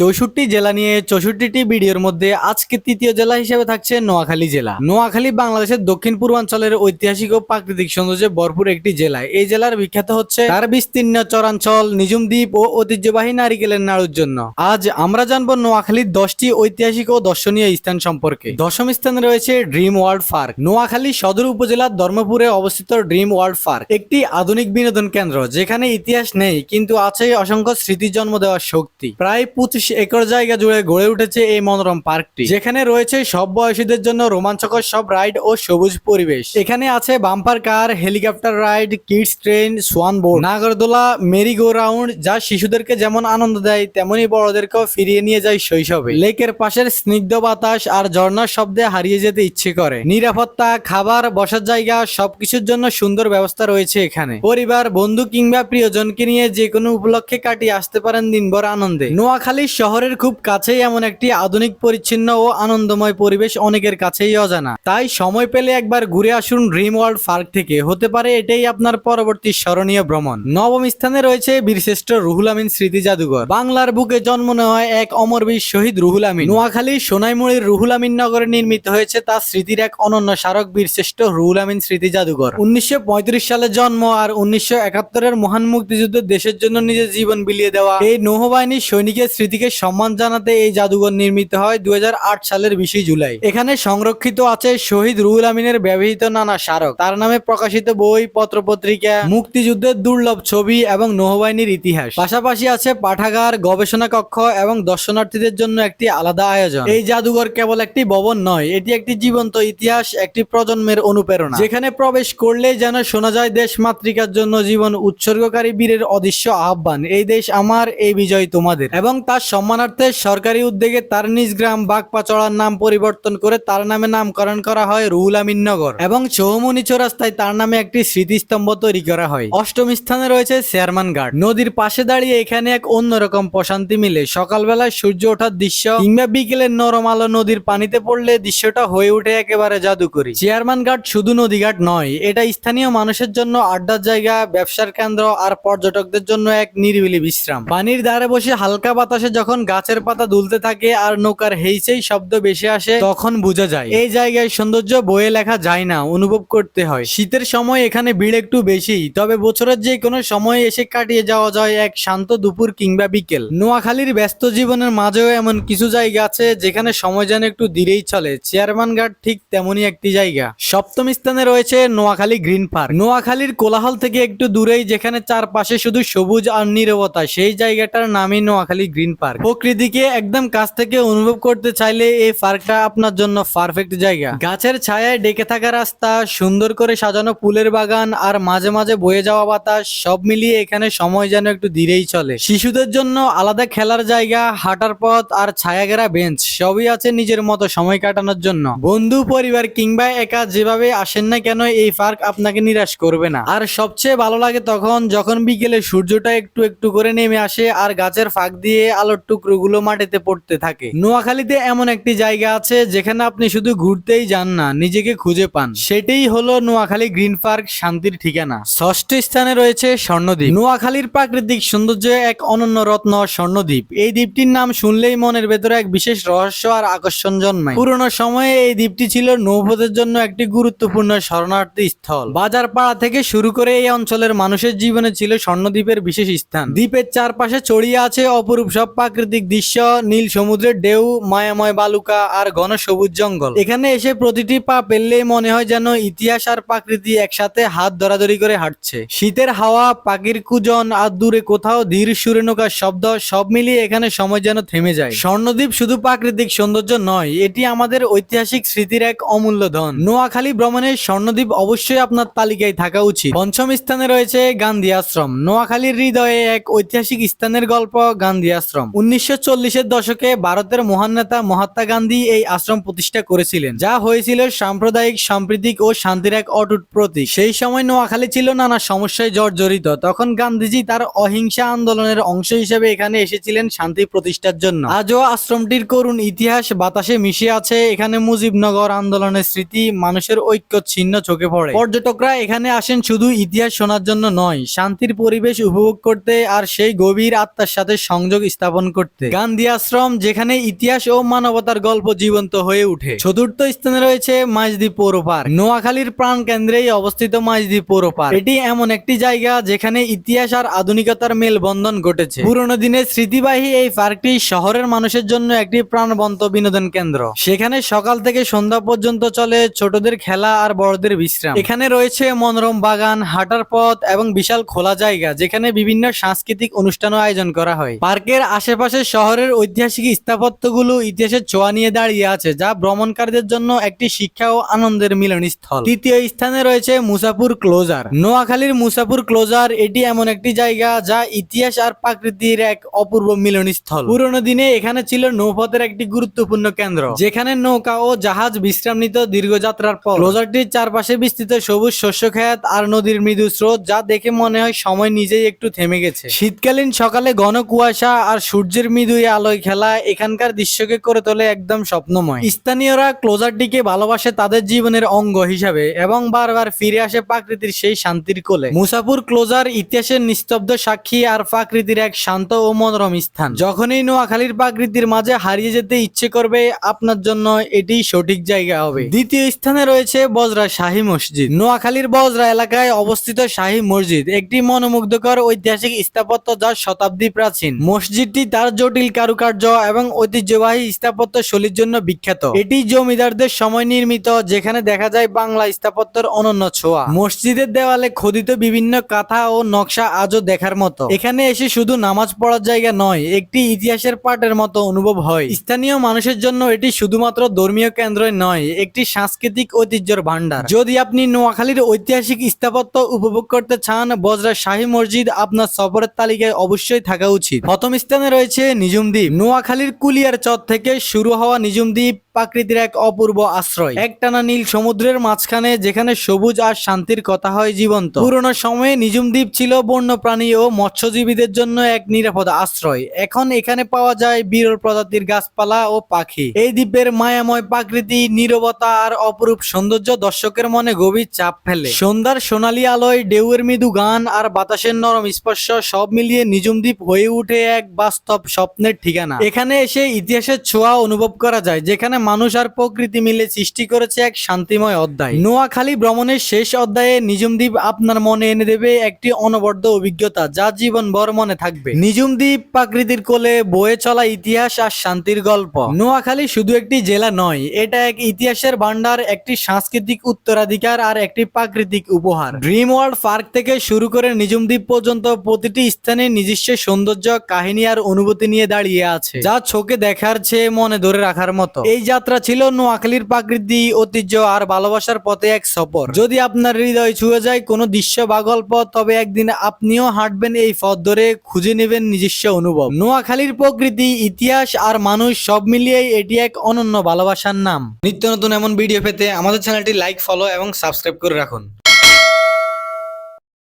চৌষট্টি জেলা নিয়ে চৌষট্টিটি ভিডিওর মধ্যে আজকে তৃতীয় জেলা হিসেবে থাকছে নোয়াখালী জেলা। নোয়াখালী বাংলাদেশের দক্ষিণ পূর্বাঞ্চলের ঐতিহাসিক ও প্রাকৃতিক সৌন্দর্যে ভরপুর একটি জেলা। এই জেলার বিখ্যাত হচ্ছে তার বিস্তীর্ণ চরাঞ্চল নিজুম দ্বীপ ও ঐতিহ্যবাহী নারিকেলের নাড়ুর জন্য। আজ আমরা জানব নোয়াখালীর দশটি ঐতিহাসিক ও দর্শনীয় স্থান সম্পর্কে। দশম স্থানে রয়েছে ড্রিম ওয়ার্ল্ড পার্ক। নোয়াখালী সদর উপজেলার ধর্মপুরে অবস্থিত ড্রিম ওয়ার্ল্ড পার্ক। একটি আধুনিক বিনোদন কেন্দ্র, যেখানে ইতিহাস নেই, কিন্তু আছে অসংখ্য স্মৃতি জন্ম দেওয়ার শক্তি। প্রায় পঁচিশ একর জায়গা জুড়ে গড়ে উঠেছে এই মনোরম পার্কটি। যেখানে রয়েছে সব বয়সীদের জন্য রোমাঞ্চকর সব রাইড ও সবুজ পরিবেশ। এখানে আছে bumper car, helicopter ride, kids train, swan board নাগরদোলা মেরি গো রাউন্ড যা শিশুদেরকে যেমন আনন্দ দেয়, তেমনি বড়দেরকেও ফিরিয়ে নিয়ে যায় শৈশবে। লেকের পাশের স্নিগ্ধ বাতাস আর ঝর্ণার শব্দে হারিয়ে যেতে ইচ্ছে করে। নিরাপত্তা, খাবার, বসার জায়গা, সবকিছুর জন্য সুন্দর ব্যবস্থা রয়েছে এখানে। পরিবার, বন্ধু কিংবা প্রিয়জনকে নিয়ে যে কোনো উপলক্ষে কাটিয়ে আসতে পারেন দিনভর আনন্দে। নোয়াখালী শহরের খুব কাছেই এমন একটি আধুনিক, পরিচ্ছন্ন ও আনন্দময় পরিবেশ অনেকের কাছেই অজানা। তাই সময় পেলে একবার ঘুরে আসুন ড্রিম ওয়ার্ল্ড পার্ক থেকে। হতে পারে এটাই আপনার পরবর্তী স্মরণীয় ভ্রমণ। নবম স্থানে রয়েছে বীরশ্রেষ্ঠ রুহুল আমিন স্মৃতি জাদুঘর। বাংলার বুকে জন্ম নেওয়া এক অমরবীর শহীদ রুহুল আমিন। নোয়াখালী সোনাইমুড়ির রুহুল আমিন নগরে নির্মিত হয়েছে তার স্মৃতির এক অনন্য স্মারক বীরশ্রেষ্ঠ রুহুল আমিন স্মৃতি জাদুঘর। উনিশশো পঁয়ত্রিশ সালে জন্ম আর উনিশশো একাত্তরের মহান মুক্তিযুদ্ধে দেশের জন্য নিজের জীবন বিলিয়ে দেওয়া এই নৌবাহিনীর সৈনিকের স্মৃতিকে সম্মান জানাতে এই জাদুঘর নির্মিত হয় দুই হাজার আট সালের বিশে জুলাই। এখানে সংরক্ষিত আছে শহীদ রুহুল আমিনের ব্যবহৃত নানা স্মারক। তার নামে প্রকাশিত বই, পত্রপত্রিকা, মুক্তিযুদ্ধের দুর্লভ ছবি এবং নৌবাহিনীর ইতিহাস। পাশাপাশি আছে পাঠাগার, গবেষণা কক্ষ এবং দর্শনার্থীদের জন্য একটি আলাদা আয়োজন। এই জাদুঘর কেবল একটি ভবন নয়, এটি একটি জীবন্ত ইতিহাস, একটি প্রজন্মের অনুপ্রেরণা। যেখানে প্রবেশ করলেই যেন শোনা যায় দেশ মাতৃকার জন্য জীবন উৎসর্গকারী বীরের অদৃশ্য আহ্বান, এই দেশ আমার, এই বিজয় তোমাদের। এবং তার সম্মানার্থে সরকারি উদ্যোগে তার নিজ গ্রাম বাগপাচড়ার নাম পরিবর্তন করে তার নামে নামকরণ করা হয় রুহুল আমিন নগর এবং চৌমনি চৌরাস্তায় তার নামে একটি স্মৃতিস্তম্ভ তৈরি করা হয়। অষ্টম স্থানে রয়েছে চেয়ারম্যান ঘাট নদীর পাশে দাঁড়িয়ে এখানে এক অন্যরকম প্রশান্তি মিলে। সকালবেলায় সূর্য ওঠার দৃশ্য কিংবা বিকেলের নরম আলো নদীর পানিতে পড়লে দৃশ্যটা হয়ে ওঠে একেবারে জাদুকরি। চেয়ারম্যান ঘাট শুধু নদীঘাট নয়, এটা স্থানীয় মানুষের জন্য আড্ডার জায়গা, ব্যবসার কেন্দ্র আর পর্যটকদের জন্য এক নিরিবিলি বিশ্রাম। পানির ধারে বসে হালকা বাতাসে যখন গাছের পাতা দুলতে থাকে আর নৌকার হেইসেই শব্দ বেশি আসে, তখন বোঝা যায়। এই জায়গায় সৌন্দর্য বয়ে লেখা যায় না, অনুভব করতে হয়। শীতের সময় এখানে ভিড় একটু বেশি, তবে বছরের যে কোনো সময় এসে কাটিয়ে যাওয়া যায় এক শান্ত দুপুর কিংবা বিকেল। নোয়াখালীর ব্যস্ত জীবনের মাঝেও এমন কিছু জায়গা আছে যেখানে সময় যেন একটু ধীরেই চলে। চেয়ারম্যান ঘাট ঠিক তেমনই একটি জায়গা। সপ্তম স্থানে রয়েছে নোয়াখালী গ্রিন পার্ক। নোয়াখালীর কোলাহল থেকে একটু দূরেই যেখানে চারপাশে শুধু সবুজ আর নীরবতা, সেই জায়গাটার নামই নোয়াখালী গ্রিন পার্ক। প্রকৃতিকে একদম কাছ থেকে অনুভব করতে চাইলে এই পার্কটা আপনার জন্য পারফেক্ট জায়গা। গাছের ছায়ায় ডেকে থাকা রাস্তা, সুন্দর করে সাজানো ফুলের বাগান আর মাঝে মাঝে বয়ে যাওয়া বাতাস, সব মিলিয়ে এখানে সময় যেন একটু ধীরেই চলে। শিশুদের জন্য আলাদা খেলার জায়গা, হাঁটার পথ আর ছায়াঘেরা বেঞ্চ সবই আছে নিজের মতো সময় কাটানোর জন্য। বন্ধু, পরিবার কিংবা একা যেভাবে আসেন না কেন এই পার্ক আপনাকে নিরাশ করবে না। আর সবচেয়ে ভালো লাগে তখন যখন বিকেলে সূর্যটা একটু একটু করে নেমে আসে আর গাছের ফাঁক দিয়ে আলোর টুকরোগুলো মাটিতে পড়তে থাকে। নোয়াখালীতে এমন একটি জায়গা আছে যেখানে আপনি শুধু ঘুরতেই যান না, নিজেকে খুঁজে পান। সেটাই হলো নোয়াখালী গ্রিন পার্ক শান্তির ঠিকানা। ষষ্ঠ স্থানে রয়েছে স্বর্ণদ্বীপ। নোয়াখালীর প্রাকৃতিক সৌন্দর্য এক অনন্য রত্ন স্বর্ণদ্বীপ। এই দ্বীপটির নাম শুনলেই মনের ভেতরে এক বিশেষ রহস্য আর আকর্ষণ জন্মায়। পুরনো সময়ে এই দ্বীপটি ছিল নৌপথের জন্য একটি গুরুত্বপূর্ণ শরণার্থী স্থল। বাজার পাড়া থেকে শুরু করে এই অঞ্চলের মানুষের জীবনে ছিল স্বর্ণদ্বীপের বিশেষ স্থান। দ্বীপের চারপাশে ছড়িয়ে আছে অপরূপ সব প্রাকৃতিক দৃশ্য, নীল সমুদ্রের ঢেউ, মায়াময় বালুকা আর ঘন সবুজ জঙ্গল। এখানে এসে প্রতিটি পা পেললেই মনে হয় যেন ইতিহাস আর প্রাকৃতি একসাথে হাত ধরাধরি করে হাঁটছে। শীতের হাওয়া, পাখির কুজন আর দূরে কোথাও ধীর সুরে নৌকার শব্দ, সব মিলিয়ে এখানে সময় যেন থেমে যায়। স্বর্ণদ্বীপ শুধু প্রাকৃতিক সৌন্দর্য নয়, এটি আমাদের ঐতিহাসিক স্মৃতির এক অমূল্য ধন। নোয়াখালী ভ্রমণের স্বর্ণদ্বীপ অবশ্যই আপনার তালিকায় থাকা উচিত। পঞ্চম স্থানে রয়েছে গান্ধী আশ্রম। নোয়াখালীর হৃদয়ে এক ঐতিহাসিক স্থানের গল্প, গান্ধী আশ্রম। উনিশশো চল্লিশের দশকে ভারতের মহান নেতা মহাত্মা গান্ধী এই আশ্রম প্রতিষ্ঠা করেছিলেন, যা হয়েছিল সাম্প্রদায়িক, সাম্প্রতিক ও শান্তির এক অটুট প্রতীক। সেই সময় নোয়াখালী ছিল নানা সমস্যায় জর্জরিত। তখন গান্ধীজি তার অহিংসা আন্দোলনের অংশ হিসেবে এখানে এসেছিলেন শান্তি প্রতিষ্ঠার জন্য। আজও আশ্রমটির করুণ ইতিহাস বাতাসে মিশে আছে। এখানে মুজিবনগর আন্দোলনের স্মৃতি মানুষের ঐক্য ছিন্ন চোখে পড়ে। পর্যটকরা এখানে আসেন শুধু ইতিহাস শোনার জন্য নয়, শান্তির পরিবেশ উপভোগ করতে আর সেই গভীর আত্মার সাথে সংযোগ স্থাপন করতে। গান্ধী আশ্রম, যেখানে ইতিহাস ও মানবতার গল্প জীবন্ত হয়ে উঠে। চতুর্থ স্থানে রয়েছে মাঝদ্বীপ পৌর পার্ক। নোয়াখালীর প্রাণ কেন্দ্রেই অবস্থিত মাঝদ্বীপ পৌর পার্ক। এটি এমন একটি জায়গা যেখানে ইতিহাস আর আধুনিকতার মেলবন্ধন ঘটেছে। পুরনো দিনের স্মৃতিবাহী এই পার্কটি শহরের মানুষের জন্য একটি প্রাণবন্ত বিনোদন কেন্দ্র। সেখানে সকাল থেকে সন্ধ্যা পর্যন্ত চলে ছোটদের খেলা আর বড়দের বিশ্রাম। এখানে রয়েছে মনোরম বাগান, হাঁটার পথ এবং বিশাল খোলা জায়গা, যেখানে বিভিন্ন সাংস্কৃতিক অনুষ্ঠানও আয়োজন করা হয়। পার্কের আশেপাশে শহরের ঐতিহাসিক স্থাপত্যগুলো ইতিহাসের ছোঁয়া নিয়ে দাঁড়িয়ে আছে, যা ভ্রমণকারীদের জন্য একটি শিক্ষা ও আনন্দের মিলনস্থল। তৃতীয় স্থানে রয়েছে মুসাপুর ক্লোজার। নোয়াখালীর মুসাপুর ক্লোজার এটি এমন একটি জায়গা যা ইতিহাস আর প্রাকৃতির এক অপূর্ব মিলনস্থল। পুরনো দিনে এখানে ছিল নৌপথের একটি গুরুত্বপূর্ণ কেন্দ্র, যেখানে নৌকা ও জাহাজ বিশ্রাম নিত দীর্ঘ যাত্রার পর। ক্লোজারটির চারপাশে বিস্তৃত সবুজ শস্য ক্ষেত আর নদীর মৃদু স্রোত, যা দেখে মনে হয় সময় নিজেই একটু থেমে গেছে। শীতকালীন সকালে ঘন কুয়াশা আর সূর্যের মৃদু আলোয় খেলা এখানকার দৃশ্যকে করে তোলে একদম স্বপ্নময়। স্থানীয়রা ক্লোজারটিকে ভালোবাসে তাদের জীবনের অঙ্গ হিসাবে এবং বারবার ফিরে আসে প্রকৃতির সেই শান্তির কোলে। মুসাপুর ক্লোজার ইতিহাসের নিস্তব্ধ সাক্ষী আর প্রাকৃতির এক শান্ত ও মনোরম স্থান। যখনই নোয়াখালীর প্রাকৃতির মাঝে হারিয়ে যেতে ইচ্ছে করবে, আপনার জন্য এটি সঠিক জায়গা হবে। দ্বিতীয় স্থানে রয়েছে বজরা শাহী মসজিদ। নোয়াখালীর বজরা এলাকায় অবস্থিত শাহী মসজিদ একটি মনোমুগ্ধকর ঐতিহাসিক স্থাপত্য যা শতাব্দী প্রাচীন। মসজিদটি তার জটিল কারুকার্য এবং ঐতিহ্যবাহী স্থাপত্য শৈলীর জন্য বিখ্যাত। এটি জমিদারদের সময় নির্মিত, যেখানে দেখা যায় বাংলা স্থাপত্যের অনন্য ছোঁয়া। মসজিদের দেওয়ালে খোদিত বিভিন্ন কাঁথা ও নকশা আজও দেখার মতো। এখানে এসে শুধু নামাজ পড়ার জায়গা নয়, একটি ইতিহাসের পাঠের মতো অনুভব হয়। স্থানীয় মানুষের জন্য এটি শুধুমাত্র ধর্মীয় কেন্দ্রই নয়, একটি সাংস্কৃতিক ঐতিহ্যের ভান্ডার যদি আপনি নোয়াখালীর ঐতিহাসিক স্থাপত্য উপভোগ করতে চান, বজরা শাহী মসজিদ আপনার সফরের তালিকায় অবশ্যই থাকা উচিত। প্রথম স্থানে রয়েছে নিজুমদ্বীপ নোয়াখালীর কুলিয়ার চর থেকে শুরু হওয়া নিজুম দ্বীপ প্রাকৃতির এক অপূর্ব আশ্রয়। একটানা নীল সমুদ্রের মাঝখানে যেখানে সবুজ আর শান্তির কথা হয় জীবন্ত। পুরনো সময়ে নিজুম দ্বীপ ছিল বন্য প্রাণী ও মৎস্যজীবীদের জন্য এক নিরাপদ আশ্রয়। এখন এখানে পাওয়া যায় বিরল প্রজাতির গাছপালা ও পাখি। এই দ্বীপের মায়াময় প্রাকৃতি, নীরবতা আর অপরূপ সৌন্দর্য দর্শকের মনে গভীর চাপ ফেলে। সন্ধ্যার সোনালী আলোয় ঢেউয়ের মৃদু গান আর বাতাসের নরম স্পর্শ সব মিলিয়ে নিজুম দ্বীপ হয়ে উঠে এক বাস্তব স্বপ্নের ঠিকানা। এখানে এসে ইতিহাসের ছোঁয়া অনুভব করা যায়, যেখানে মানুষ আর প্রকৃতি মিলে সৃষ্টি করেছে এক শান্তিময় অধ্যায়। নোয়াখালী ভ্রমণের শেষ অধ্যায়ে নিজুমদ্বীপ আপনার মনে এনে দেবে একটি অনবদ্য অভিজ্ঞতা যা জীবনভর মনে থাকবে। নিজুমদ্বীপ প্রাকৃতির কোলে বয়ে চলা ইতিহাস আর শান্তির গল্প। নোয়াখালী শুধু একটি জেলা নয়, এটা এক ইতিহাসের ভান্ডার একটি সাংস্কৃতিক উত্তরাধিকার আর একটি প্রাকৃতিক উপহার। ড্রিম ওয়ার্ল্ড পার্ক থেকে শুরু করে নিজুমদ্বীপ পর্যন্ত প্রতিটি স্থানে নিজস্ব সৌন্দর্য, কাহিনী আর অনুভূতি নিয়ে দাঁড়িয়ে আছে, যা চোখে দেখার চেয়ে মনে ধরে রাখার মতো। এই যাত্রা ছিল নোয়াখালীর প্রাকৃতি ঐতিহ্য আর ভালোবাসার পথে এক সফর। যদি আপনার হৃদয় ছুঁয়ে যায় কোনো দৃশ্য বা গল্প, তবে একদিন আপনিও হাঁটবেন এই পথ ধরে, খুঁজে নেবেন নিজস্ব অনুভব। নোয়াখালীর প্রকৃতি, ইতিহাস আর মানুষ সব মিলিয়ে এটি এক অনন্য ভালোবাসার নাম। নিত্য নতুন এমন ভিডিও পেতে আমাদের চ্যানেলটি লাইক ফলো এবং সাবস্ক্রাইব করে রাখুন।